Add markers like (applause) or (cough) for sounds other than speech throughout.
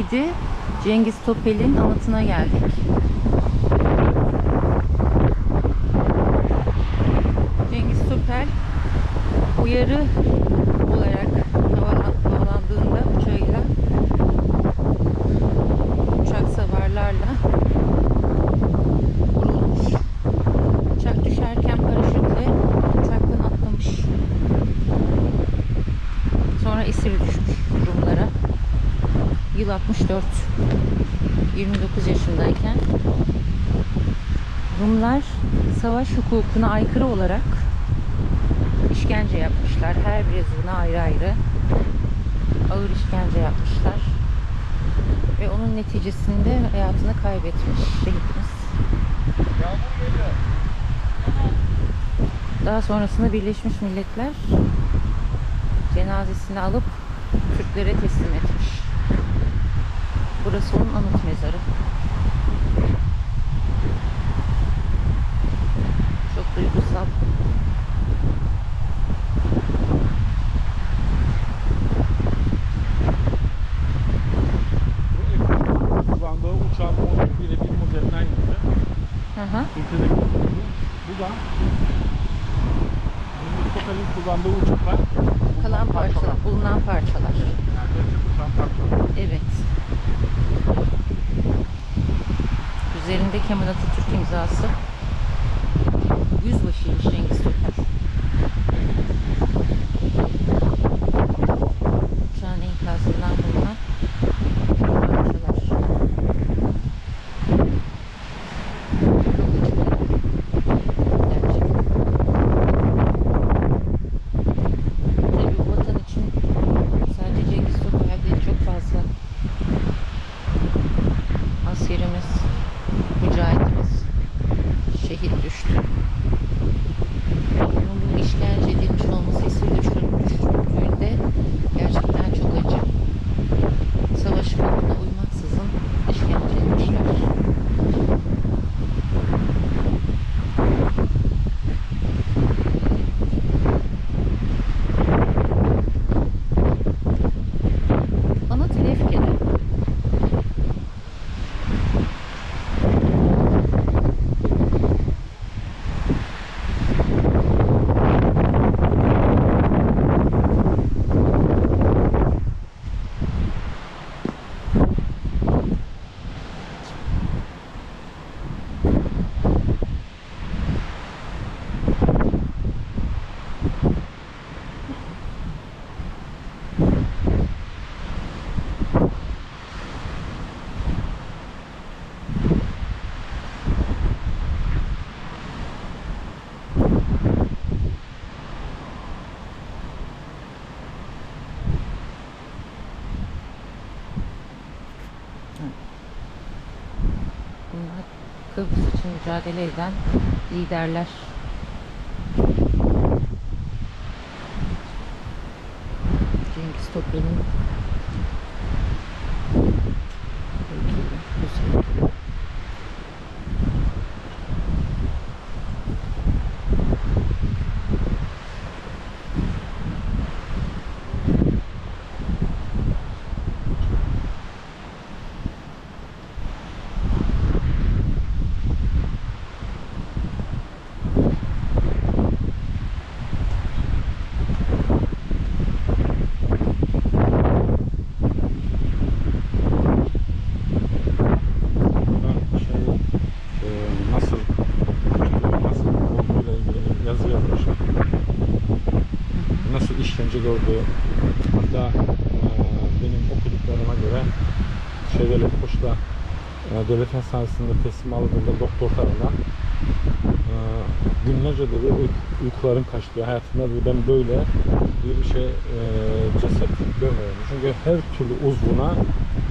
şehidi Cengiz Topel'in anıtına geldik. Cengiz Topel uyarı 64. 29 yaşındayken Rumlar savaş hukukuna aykırı olarak işkence yapmışlar. Her bir yazına ayrı ayrı ağır işkence yapmışlar. Ve onun neticesinde hayatını kaybetmiş şehidimiz. Daha sonrasında Birleşmiş Milletler cenazesini alıp Türklere teslim etmiş. Burası onun anıt mezarı. Çok duygusal. kullandığı uçağın model birebir modeline aynısı. Hı hı. Ülkedeki bu, bu da Cengiz Topel'in kullandığı uçaklar. Kalan parçalar, bulunan parçalar. Yani gerçek uçağın parçaları. Evet. Üzerinde Kemal Atatürk imzası. Yüzbaşıymış Cengiz Topel. Uçağın enkazından bulunan parçalar. Çok acıklı. Gerçekten. Tabii bu vatan için sadece Cengiz Topel değil çok fazla askerimiz, mücahitimiz şehit düştü. Onun bu işkence edilmiş olması, esir düşürüldüğünde gerçekten çok acı. Savaş hukukuna uymaksızın işkence edilmişler. Anıt Lefke'de Bunlar Kıbrıs için mücadele eden liderler. Cengiz Topel'in İşkence gördüğü. Hatta e, benim okuduklarıma göre şeyde Lefkoş'ta e, devlet hastanesinde teslim alındığında doktor tarafından e, günlerce dedi uy- uykularım kaçtı. Hayatımda dedi, ben böyle bir şey e, ceset görmedim. Çünkü her türlü uzvuna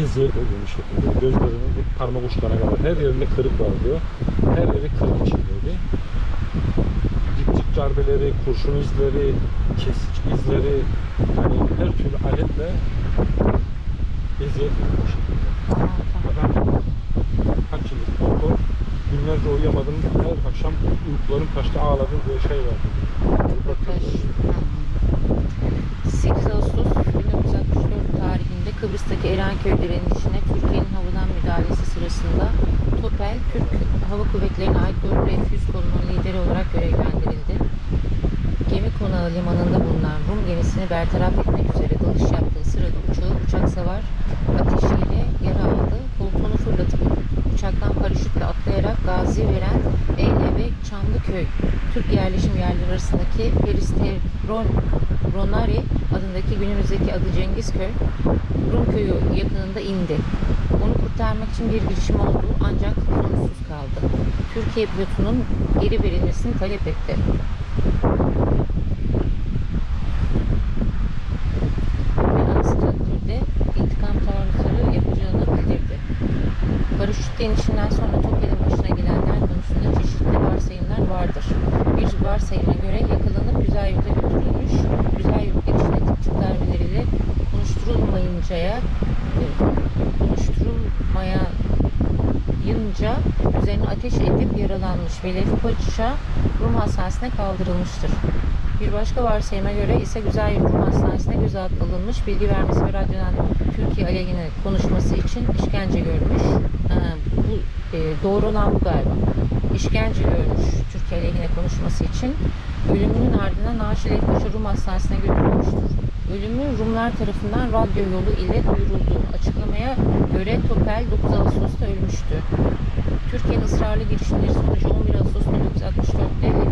eziyet edilmiş şekilde. Gözlerinin ilk parmak uçlarına kadar her yerinde kırık var diyor. Her yeri kırık içindeydi. Dipçik darbeleri, kurşun izleri, kesici izleri, hani her türlü aletle eziyet edilmiş şekilde. Adam kaç yıllık doktor günlerce uyuyamadım her akşam uykularım kaçtı ağladım diye şey verdi. Röportaj. Hı hı. 8 Ağustos 1964 tarihinde Kıbrıs'taki Eren Erenköy direnişine Türkiye'nin havadan müdahalesi sırasında Topel, Türk Hava Kuvvetleri'ne ait bir F-100 kolunun lideri olarak görevlendirildi. Gemi konağı limanında bulunan Rum gemisini bertaraf etmek üzere dalış yaptığı sırada uçağı uçak savar ateşiyle yara aldı. Koltuğunu fırlatıp uçaktan paraşütle atlayarak gazi veren Eyle ve Çamlıköy Türk yerleşim yerleri arasındaki Peristeron Ronari adındaki günümüzdeki adı Cengizköy Rum köyü yakınında indi. Onu kurtarmak için bir girişim oldu ancak sonuçsuz kaldı. Türkiye pilotunun geri verilmesini talep etti. Yaralanmış ve Lev Paşa Rum Hastanesi'ne kaldırılmıştır. Bir başka varsayıma göre ise Güzel Rum Hastanesi'ne gözaltına alınmış, bilgi vermesi ve radyodan Türkiye aleyhine konuşması için işkence görmüş. Ha, bu e, doğru olan bu galiba. İşkence görmüş Türkiye aleyhine konuşması için. Ölümünün ardından Naşi Lev Paşa Rum Hastanesi'ne götürülmüştür. Ölümü Rumlar tarafından radyo yolu ile duyuruldu. Açıklamaya göre Topel 9 Ağustos'ta ölmüştü. Türkiye'nin ısrarlı girişimleri sonucu 11 Ağustos 1964'te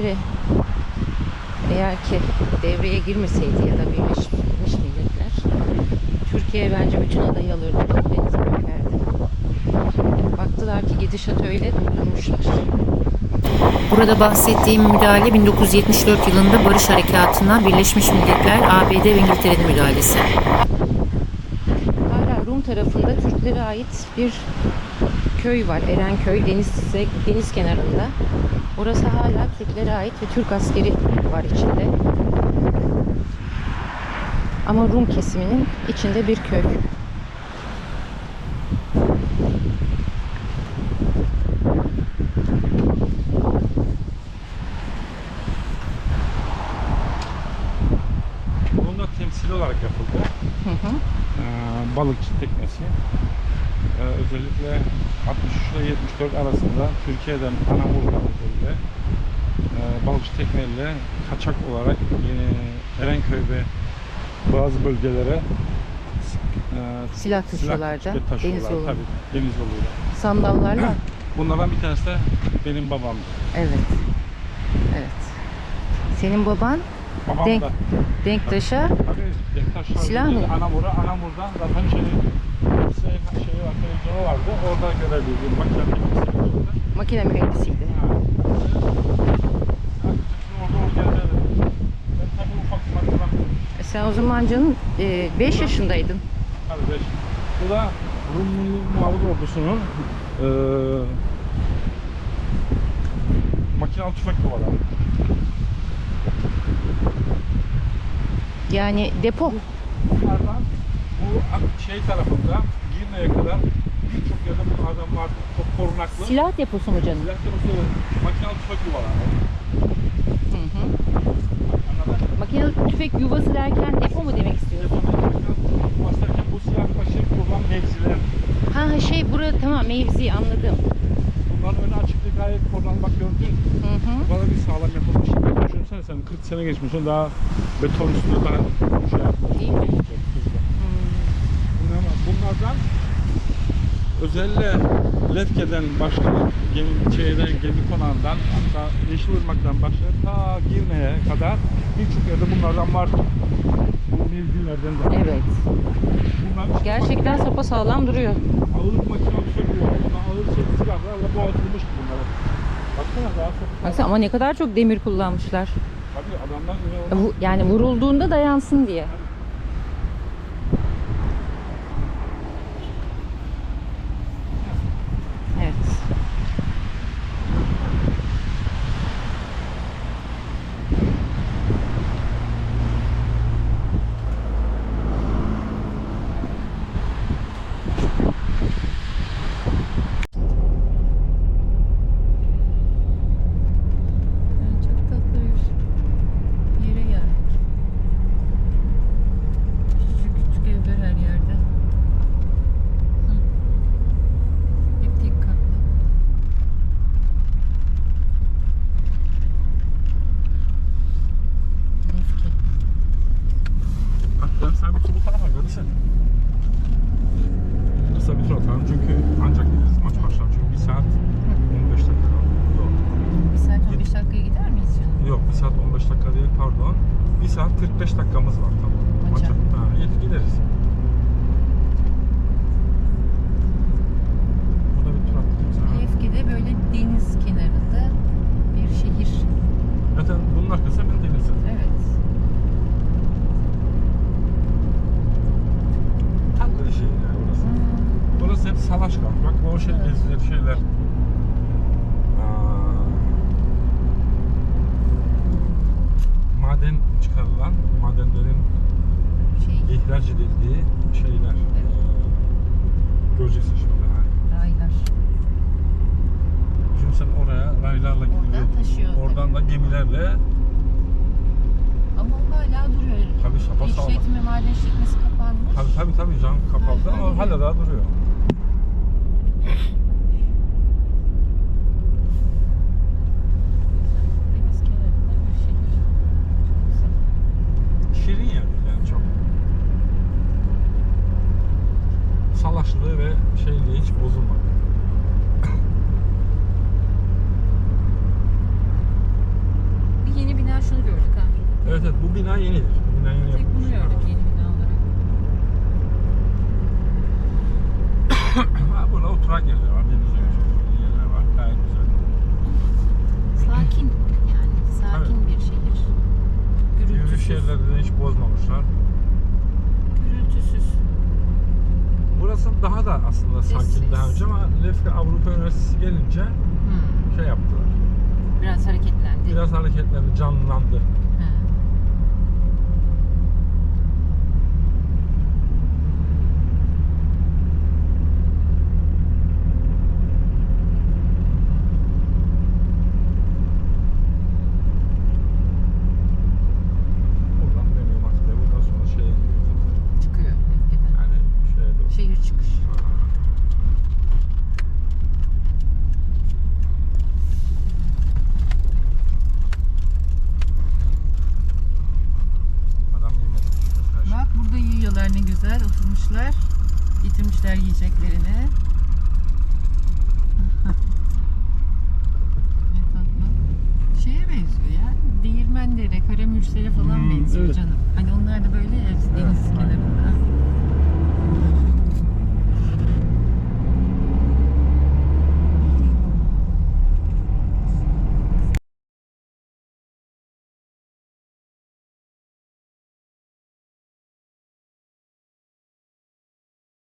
İngiltere eğer ki devreye girmeseydi ya da Birleşmiş Milletler Türkiye bence bütün adayı alırdı. Denize dökerdi. Baktılar ki gidişat öyle durdurmuşlar. Burada bahsettiğim müdahale 1974 yılında barış harekatına Birleşmiş Milletler, ABD ve İngiltere'nin müdahalesi. Hala Rum tarafında Türklere ait bir köy var. Erenköy deniz deniz kenarında. Orası hala Türklere ait ve Türk askeri var içinde. Ama Rum kesiminin içinde bir köy. Bunda temsili olarak yapıldı. Hı hı. Ee, balıkçı teknesi. Ee, özellikle 63 ile 74 arasında Türkiye'den Anamur'dan özellikle e, balıkçı tekneyle kaçak olarak yeni Erenköy ve bazı bölgelere e, Silah taşıyorlar. Deniz. Tabii, deniz yoluyla. Sandallarla. Bunlardan bir tanesi de benim babam. Evet. Evet. Senin baban Babam Denk- da Denktaş'a tabii Denktaşlar Silah mı? Anamur'a, Anamur'dan zaten şey, şeye, şeye var, televizyonu vardı. Orada görevliydi. Makine teknisiydi. Makine mühendisiydi. E sen o zaman canım 5 yaşındaydın. kardeş. Bu da Rum Milli Muharebe Ordusu'nun eee makinalı tüfek duvarı. Yani depo. Bunlardan bu şey tarafında Girne'ye kadar birçok yerde bunlardan vardı. Çok korunaklı. Silah deposu mu canım? Silah deposu makinalı tüfek duvarı. Hı hı. Anladın? Makine tüfek yuvası derken depo mu demek istiyorsun? Başlarken bu silah taşı kurulan mevziler. Ha şey bura tamam mevzi anladım. Bunların önü açıklığı gayet korunan bak gördün. Hı hı. Bana bir sağlam yapılmış. Düşünsene sen 40 sene geçmişsin daha beton üstüne daha şey yapmış. Değil mi? Bunlardan özellikle Lefke'den başlayıp gemi, şeyden, gemi konağından hatta Yeşilırmak'tan başlayıp ta Girne'ye kadar birçok yerde bunlardan var. Bu mevzilerden de. Evet. Bunlar Gerçekten sapasağlam duruyor. ağır makinalı söküyor. Ağır şey silahlarla boğazılmış bunlar. Baksana daha çok. Baksana ama ne kadar çok demir kullanmışlar. Tabii adamlar. Bu- Yani vurulduğunda dayansın diye. Evet. Çok tatlı bir yere geldik. Küçük küçük evler her yerde. Hı. Hep tek katlı. Lefke. Bak ben sana bir tur bu tarafa görürsen. Kısa bir tur atalım çünkü ancak gideriz maç başlar çünkü 1 saat 15 dakika kaldı. Yok. Bir saat 15 dakikaya gider miyiz canım? Yok 1 saat 15 dakika değil pardon. 1 saat 45 dakikamız var tamam. Maça. Ha, iyi gideriz. Burada bir tur attırayım sana. Lefke'de böyle deniz kenarında bir şehir. Zaten bunun arkası hemen deniz. Evet. Tatlı bir şey yani burası. Burası hep salaş kalk. Bak o şey Evet. gezilir şeyler. Maden çıkarılan, madenlerin Şey, ihraç edildiği şeyler. Evet. Ee, göreceksin şimdi. Ha. raylar. Şimdi sen oraya raylarla gidiyor. taşıyor. Oradan da gemilerle Ama o hala duruyor. tabii sapa sağlam. İşletme, maden işletmesi kapanmış. Tabii tabii tabii canım kapalı ama hala daha duruyor. (laughs) Deniz kenarında bir şehir. Çok güzel. Şirin yer yani çok. Salaşlığı ve şeyliği hiç bozulmadı. Bir yeni bina şunu gördük ha. Evet evet bu bina yenidir. Bu bina yeni Tek bunu yapılmış. gördük yeni bina olarak. Ha, (coughs) burada oturak yerler var, denize yerler var. Gayet güzel. Sakin yani. Sakin bir şehir. Yürüyüş Gürültüsüz. yerleri de hiç bozmamışlar. Gürültüsüz. Burası daha da aslında sakin daha önce ama Lefke Avrupa Üniversitesi gelince Hmm. şey yaptılar. Biraz hareketlendi. Biraz hareketlendi, canlandı. Ha. Buradan dönüyorum artık. ve Buradan sonra şeye gidiyor zaten. Çıkıyor Lefke'den. Yani şeye doğru. Şehir çıkış. Adam yemek. Bak burada yiyorlar ne güzel oturmuşlar. Getirmişler yiyeceklerini. (laughs) ne tatlı. Şeye benziyor ya. Değirmenlere, Karamürsel'e falan Hmm, benziyor evet. canım. Hani onlar da böyle ya deniz Evet, aynen. kenarında.